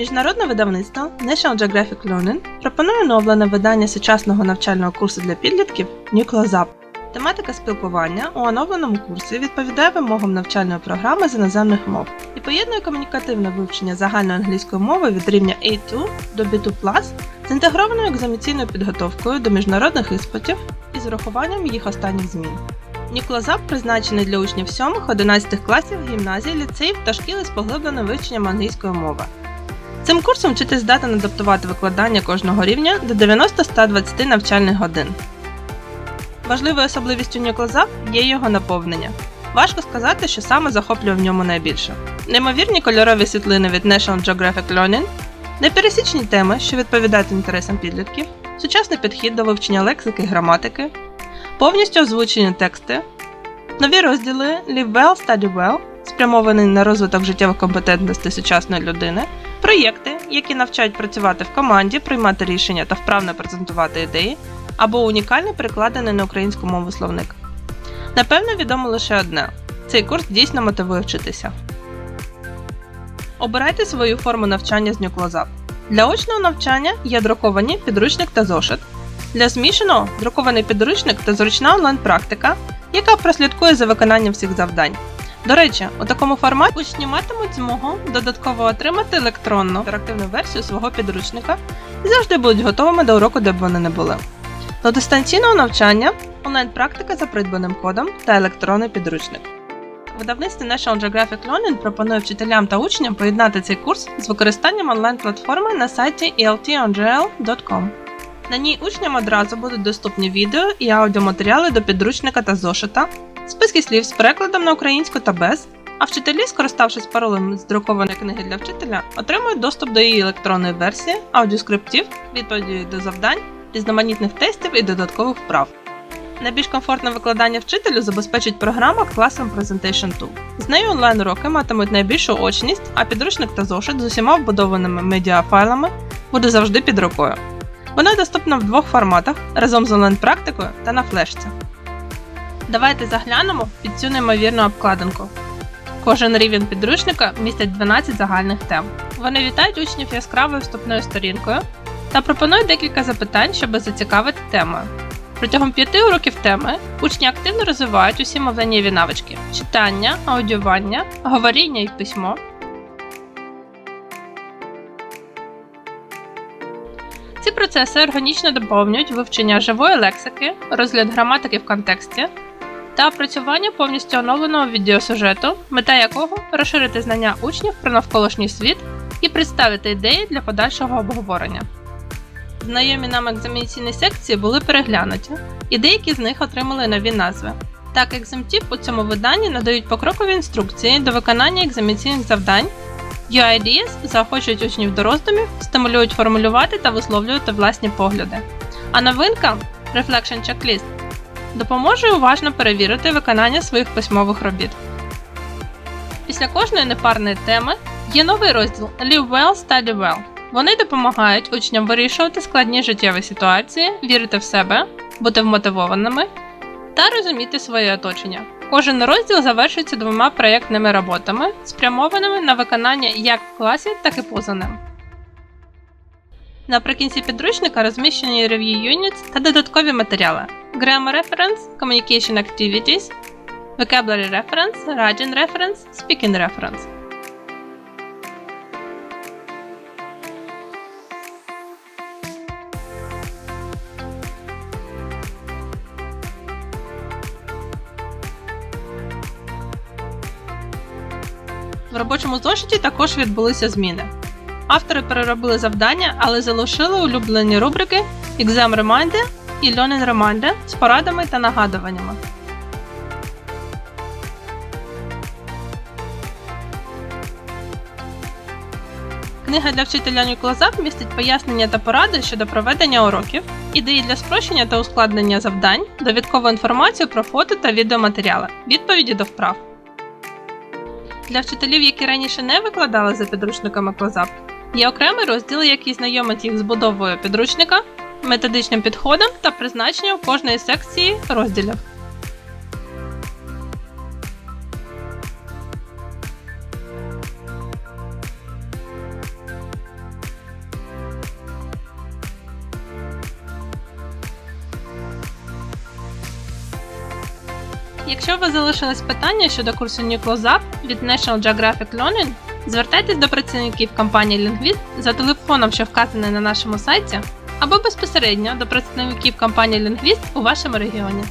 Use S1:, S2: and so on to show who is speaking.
S1: Міжнародне видавництво National Geographic Learning пропонує оновлене видання сучасного навчального курсу для підлітків Nucleus Тематика спілкування у оновленому курсі відповідає вимогам навчальної програми з іноземних мов і поєднує комунікативне вивчення загальної англійської мови від рівня A2 до B2 з інтегрованою екзаменаційною підготовкою до міжнародних іспитів і з урахуванням їх останніх змін. Нюклозап призначений для учнів 7-11 класів гімназій, ліцеїв та шкіл із поглибленим вивченням англійської мови. Цим курсом вчитель здатен адаптувати викладання кожного рівня до 90-120 навчальних годин. Важливою особливістю Нюклозап є його наповнення. Важко сказати, що саме захоплює в ньому найбільше. Неймовірні кольорові світлини від National Geographic Learning, непересічні теми, що відповідають інтересам підлітків, сучасний підхід до вивчення лексики і граматики, повністю озвучені тексти, нові розділи Live Well, Study Well, спрямовані на розвиток життєвих компетентностей сучасної людини, проєкти, які навчають працювати в команді, приймати рішення та вправно презентувати ідеї, або унікальний перекладений на українську мову словник. Напевно, відомо лише одне: цей курс дійсно мотивує вчитися. Обирайте свою форму навчання з Нюклозап. Для очного навчання є друковані підручник та зошит. Для змішаного друкований підручник та зручна онлайн-практика, яка прослідкує за виконанням всіх завдань. До речі, у такому форматі учні матимуть змогу додатково отримати електронну інтерактивну версію свого підручника і завжди будуть готовими до уроку, де б вони не були. До дистанційного навчання онлайн-практика за придбаним кодом та електронний підручник. Видавництво National Geographic Learning пропонує вчителям та учням поєднати цей курс з використанням онлайн-платформи на сайті eltongl.com. На ній учням одразу будуть доступні відео і аудіоматеріали до підручника та зошита, списки слів з перекладом на українську та без, а вчителі, скориставшись паролем з друкованої книги для вчителя, отримують доступ до її електронної версії, аудіоскриптів, відповіді до завдань, різноманітних тестів і додаткових вправ. Найбільш комфортне викладання вчителю забезпечить програма Classroom Presentation Tool. З нею онлайн-уроки матимуть найбільшу очність, а підручник та зошит з усіма вбудованими медіафайлами буде завжди під рукою. Вона доступна в двох форматах разом з онлайн-практикою та на флешці. Давайте заглянемо під цю неймовірну обкладинку. Кожен рівень підручника містить 12 загальних тем. Вони вітають учнів яскравою вступною сторінкою та пропонують декілька запитань, щоб зацікавити темою. Протягом п'яти уроків теми учні активно розвивають усі мовленнєві навички: читання, аудіювання, говоріння і письмо. Ці процеси органічно доповнюють вивчення живої лексики, розгляд граматики в контексті та опрацювання повністю оновленого відеосюжету, мета якого розширити знання учнів про навколишній світ і представити ідеї для подальшого обговорення. Знайомі нам екзаменаційні секції були переглянуті, і деякі з них отримали нові назви. Так, екземтів у цьому виданні надають покрокові інструкції до виконання екзаменаційних завдань. UIDs заохочують учнів до роздумів, стимулюють формулювати та висловлювати власні погляди. А новинка Reflection Checklist допоможе уважно перевірити виконання своїх письмових робіт. Після кожної непарної теми є новий розділ Live Well, Study Well. Вони допомагають учням вирішувати складні життєві ситуації, вірити в себе, бути вмотивованими та розуміти своє оточення. Кожен розділ завершується двома проєктними роботами, спрямованими на виконання як в класі, так і поза ним. Наприкінці підручника розміщені review units та додаткові матеріали: Grammar Reference, Communication Activities, Vocabulary Reference, Writing Reference, Speaking Reference. В робочому зошиті також відбулися зміни. Автори переробили завдання, але залишили улюблені рубрики Exam Reminder і Learning Reminder з порадами та нагадуваннями. Книга для вчителя Нюклозап містить пояснення та поради щодо проведення уроків, ідеї для спрощення та ускладнення завдань, довідкову інформацію про фото та відеоматеріали, відповіді до вправ. Для вчителів, які раніше не викладали за підручниками Клозап, є окремий розділ, який знайомить їх з будовою підручника, методичним підходом та призначенням кожної секції розділів. Якщо у вас залишились питання щодо курсу NICLOZAP від National Geographic Learning, звертайтесь до працівників компанії Lingvist за телефоном, що вказаний на нашому сайті або безпосередньо до представників компанії Лінгвіст у вашому регіоні.